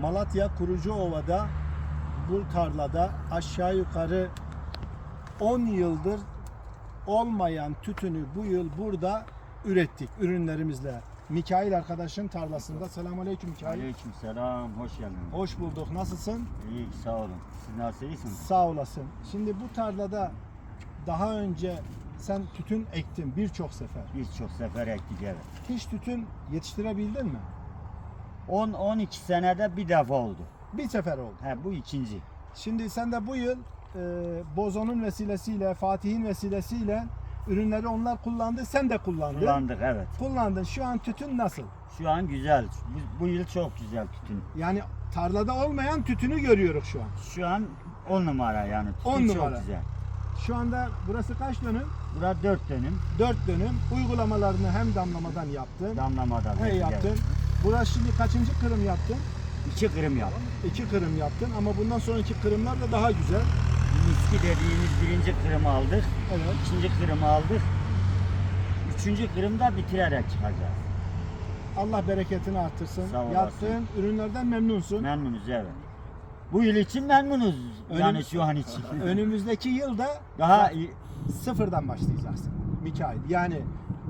Malatya Kurucuova'da bu tarlada aşağı yukarı 10 yıldır olmayan tütünü bu yıl burada ürettik ürünlerimizle. Mikail arkadaşın tarlasında. Selamünaleyküm Mikail. Aleyküm selam, hoş geldiniz. Hoş bulduk. Nasılsın? İyi, sağ olun. Siz nasıl iyisiniz? Sağ olasın. Şimdi bu tarlada daha önce sen tütün ektin birçok sefer. Birçok sefer ektik evet. Hiç tütün yetiştirebildin mi? 10-12 senede bir defa oldu. Bir sefer oldu. He, bu ikinci. Şimdi sen de bu yıl e, Bozo'nun vesilesiyle, Fatih'in vesilesiyle ürünleri onlar kullandı, sen de kullandın. Kullandık evet. Kullandın. Şu an tütün nasıl? Şu an güzel. Bu, bu yıl çok güzel tütün. Yani tarlada olmayan tütünü görüyoruz şu an. Şu an 10 numara yani. Tütün On çok numara. güzel. Şu anda burası kaç dönüm? Burada 4 dönüm 4 dönüm. Uygulamalarını hem damlamadan yaptın, damlamadan. he yaptın. evet. Burası şimdi kaçıncı kırım yaptın? İki kırım yaptık. İki kırım yaptın ama bundan sonraki kırımlar da daha güzel. Miski dediğimiz birinci kırımı aldık. Evet. ikinci kırımı aldık. Üçüncü kırımda bitirerek çıkacağız. Allah bereketini artırsın. Sağ olasın. Yaptığın ürünlerden memnunsun. Memnunuz evet. Bu yıl için memnunuz. Yani şu an için. Önümüzdeki yılda Daha iyi, sıfırdan başlayacaksın Mikail. Yani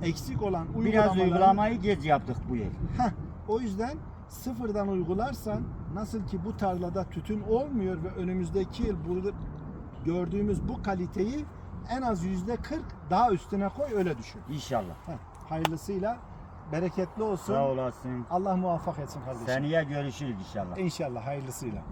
eksik olan biraz uygulamaları uygulamayı geç yaptık bu yıl. Heh, o yüzden sıfırdan uygularsan nasıl ki bu tarlada tütün olmuyor ve önümüzdeki yıl burada gördüğümüz bu kaliteyi en az yüzde 40 daha üstüne koy öyle düşün. İnşallah. Heh, hayırlısıyla bereketli olsun. Sağ olasın. Allah muvaffak etsin kardeşim. Seneye görüşürüz inşallah. İnşallah hayırlısıyla.